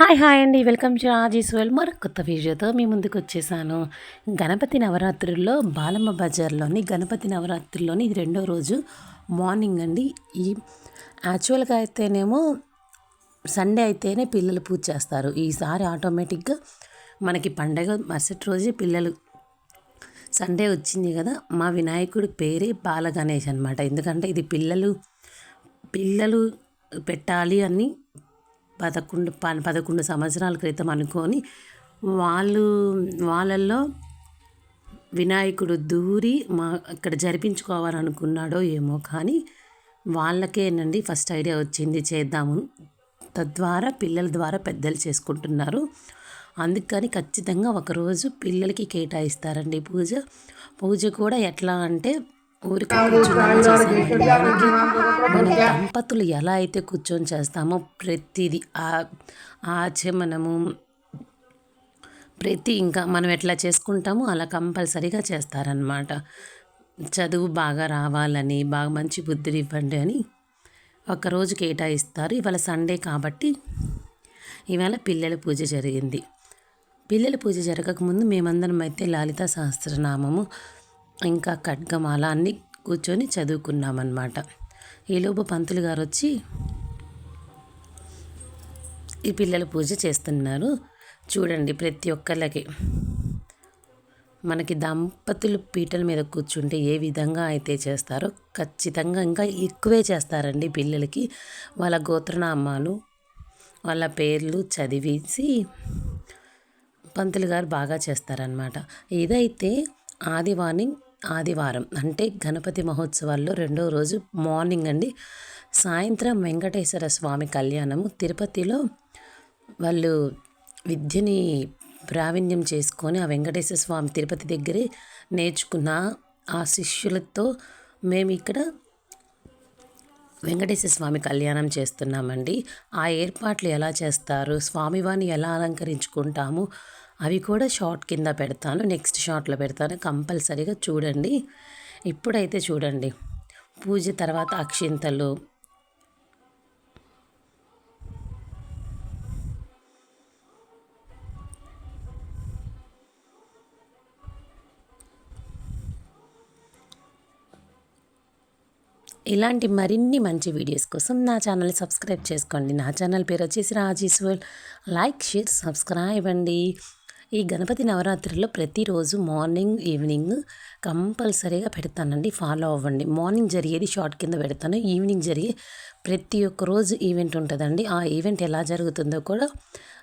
Hi hi అండి. Welcome to ఆజీస్వెల్ మరో కొత్త వీడియోతో మీ ముందుకు వచ్చేసాను. గణపతి నవరాత్రుల్లో బాలమ్మ బజార్లోని గణపతి నవరాత్రుల్లోని ఇది రెండో రోజు మార్నింగ్ అండి. ఈ యాక్చువల్గా అయితేనేమో సండే అయితేనే పిల్లలు పూజ చేస్తారు. ఈసారి ఆటోమేటిక్గా మనకి పండగ మరుసటి రోజే పిల్లలు సండే వచ్చింది కదా. మా వినాయకుడి పేరే బాల గణేష్ అనమాట ఎందుకంటే ఇది పిల్లలు పిల్లలు పెట్టాలి అని పదకొండు ప పదకొండు సంవత్సరాల క్రితం అనుకొని వాళ్ళు వాళ్ళల్లో వినాయకుడు దూరి మా ఇక్కడ జరిపించుకోవాలనుకున్నాడో ఏమో కానీ వాళ్ళకేనండి ఫస్ట్ ఐడియా వచ్చింది చేద్దాము. తద్వారా పిల్లల ద్వారా పెద్దలు చేసుకుంటున్నారు. అందుకని ఖచ్చితంగా ఒకరోజు పిల్లలకి కేటాయిస్తారండి పూజ. పూజ కూడా ఎట్లా అంటే ఊరికి మన దంపతులు ఎలా అయితే కూర్చొని చేస్తామో ప్రతిదీ ఆచమనము ప్రతి ఇంకా మనం ఎట్లా చేసుకుంటామో అలా కంపల్సరీగా చేస్తారనమాట చదువు బాగా రావాలని బాగా మంచి బుద్ధులు ఇవ్వండి అని ఒకరోజు కేటాయిస్తారు. ఇవాళ సండే కాబట్టి ఇవాళ పిల్లల పూజ జరిగింది. పిల్లల పూజ జరగకముందు మేమందరం అయితే లలిత సహస్రనామము ఇంకా ఖడ్గమాల అన్నీ కూర్చొని చదువుకున్నామన్నమాట. ఈలోపు పంతులు గారు వచ్చి ఈ పిల్లల పూజ చేస్తున్నారు. చూడండి ప్రతి ఒక్కళ్ళకి. మనకి దంపతులు పీటల మీద కూర్చుంటే ఏ విధంగా అయితే చేస్తారో ఖచ్చితంగా ఇంకా ఎక్కువే చేస్తారండి పిల్లలకి. వాళ్ళ గోత్రనామాలు వాళ్ళ పేర్లు చదివేసి పంతులు గారు బాగా చేస్తారనమాట ఇదైతే ఆదివారం ఆదివారం అంటే గణపతి మహోత్సవాల్లో రెండో రోజు మార్నింగ్ అండి. సాయంత్రం వెంకటేశ్వర స్వామి కళ్యాణము. తిరుపతిలో వాళ్ళు విద్యని ప్రావీణ్యం చేసుకొని ఆ వెంకటేశ్వర స్వామి తిరుపతి దగ్గరే నేర్చుకున్న ఆ శిష్యులతో మేము ఇక్కడ వెంకటేశ్వర స్వామి కళ్యాణం చేస్తున్నామండి. ఆ ఏర్పాట్లు ఎలా చేస్తారు? స్వామివారిని ఎలా అలంకరించుకుంటాము? అవి కూడా షార్ట్ కింద పెడతాను. నెక్స్ట్ షార్ట్లో పెడతాను. కంపల్సరీగా చూడండి. ఇప్పుడైతే చూడండి. పూజ తర్వాత అక్షింతలు ఇలాంటి మరిన్ని మంచి వీడియోస్ కోసం నా ఛానల్ని సబ్స్క్రైబ్ చేసుకోండి. నా ఛానల్ పేరు వచ్చేసి రాజేశ్వర్ లైక్ షేర్ సబ్స్క్రైబ్ అండి. ఈ గణపతి నవరాత్రిలో ప్రతిరోజు మార్నింగ్ ఈవినింగ్ కంపల్సరీగా పెడతానండి. ఫాలో అవ్వండి. మార్నింగ్ జరిగేది షార్ట్ కింద పెడతాను. ఈవినింగ్ జరిగే ప్రతి ఒక్క రోజు ఈవెంట్ ఉంటుందండి. ఆ ఈవెంట్ ఎలా జరుగుతుందో కూడా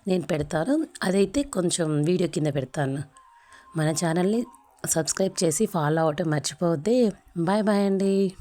నేను పెడతాను. అదైతే కొంచెం వీడియో కింద పెడతాను. మన ఛానల్ని సబ్స్క్రైబ్ చేసి ఫాలో అవ్వటం మర్చిపోతే బాయ్ బాయ్ అండి.